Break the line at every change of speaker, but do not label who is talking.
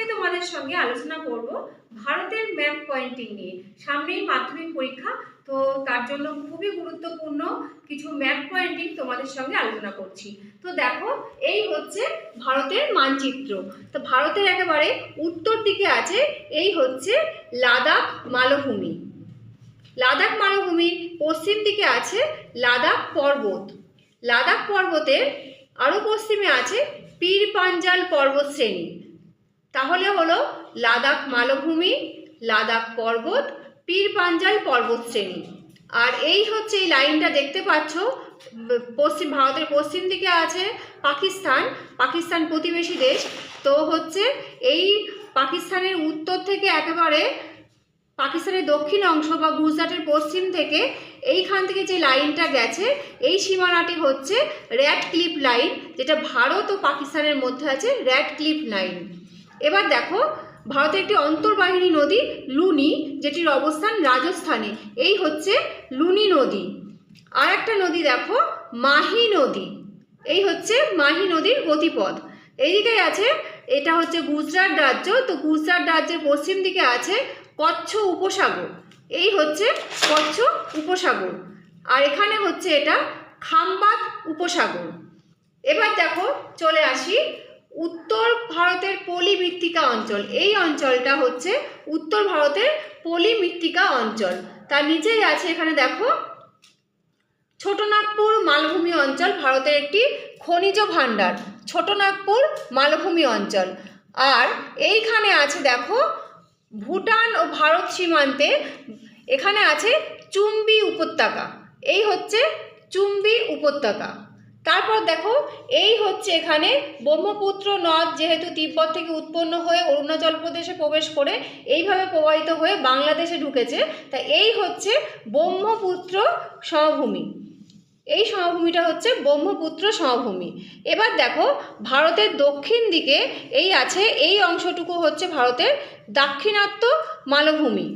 আজকে তোমাদের সঙ্গে আলোচনা করব ভারতের ম্যাপ পয়েন্টিং নিয়ে। সামনেই মাধ্যমিক পরীক্ষা, তো তার জন্য খুবই গুরুত্বপূর্ণ কিছু ম্যাপ পয়েন্টিং তোমাদের সঙ্গে আলোচনা করছি। তো দেখো, এই হচ্ছে ভারতের মানচিত্র। তো ভারতের একেবারে উত্তর দিকে আছে, এই হচ্ছে লাদাখ মালভূমি। লাদাখ মালভূমির পশ্চিম দিকে আছে লাদাখ পর্বত। লাদাখ পর্বতের আরও পশ্চিমে আছে পীর পাঞ্জাল পর্বত শ্রেণি। তাহলে হলো লাদাখ মালভূমি, লাদাখ পর্বত, পীর পাঞ্জাল পর্বত শ্রেণি। আর এই হচ্ছে এই লাইনটা দেখতে পাচ্ছ, পশ্চিম ভারতের পশ্চিম দিকে আছে পাকিস্তান পাকিস্তান প্রতিবেশী দেশ। তো হচ্ছে এই পাকিস্তানের উত্তর থেকে একেবারে পাকিস্তানের দক্ষিণ অংশ বা গুজরাটের পশ্চিম থেকে এইখান থেকে যে লাইনটা গেছে, এই সীমানাটি হচ্ছে র্যাড ক্লিপ লাইন, যেটা ভারত ও পাকিস্তানের মধ্যে আছে র্যাড ক্লিপ লাইন। এবার দেখো ভারতের একটি অন্তর্বাহিনী নদী, লুনি, যেটির অবস্থান রাজস্থানে। এই হচ্ছে লুনি নদী। আর একটা নদী দেখো, মাহি নদী। এই হচ্ছে মাহি নদীর গতিপথ। এইদিকে আছে, এটা হচ্ছে গুজরাট রাজ্য। তো গুজরাট রাজ্যের পশ্চিম দিকে আছে কচ্ছ উপসাগর। এই হচ্ছে কচ্ছ উপসাগর। আর এখানে হচ্ছে এটা খাম্বাত উপসাগর। এবার দেখো, চলে আসি উত্তর ভারতের পলি মৃত্তিকা অঞ্চল। এই অঞ্চলটা হচ্ছে উত্তর ভারতের পলি মৃত্তিকা অঞ্চল। তার নিচেই আছে এখানে দেখো, ছোটনাগপুর মালভূমি অঞ্চল, ভারতের একটি খনিজ ভাণ্ডার। ছোটনাগপুর মালভূমি অঞ্চল। আর এইখানে আছে দেখো, ভুটান ও ভারত সীমান্তে এখানে আছে চুম্বি উপত্যকা। এই হচ্ছে চুম্বি উপত্যকা। তারপর দেখো, এই হচ্ছে এখানে ব্রহ্মপুত্র নদ যেহেতু তিব্বত থেকে উৎপন্ন হয়ে অরুণাচল প্রদেশে প্রবেশ করে এইভাবে প্রবাহিত হয়ে বাংলাদেশে ঢুকেছে। তা এই হচ্ছে ব্রহ্মপুত্র সমভূমি। এই সমভূমিটা হচ্ছে ব্রহ্মপুত্র সমভূমি। এবার দেখো, ভারতের দক্ষিণ দিকে এই আছে, এই অংশটুকু হচ্ছে ভারতের দাক্ষিণাত্য মালভূমি।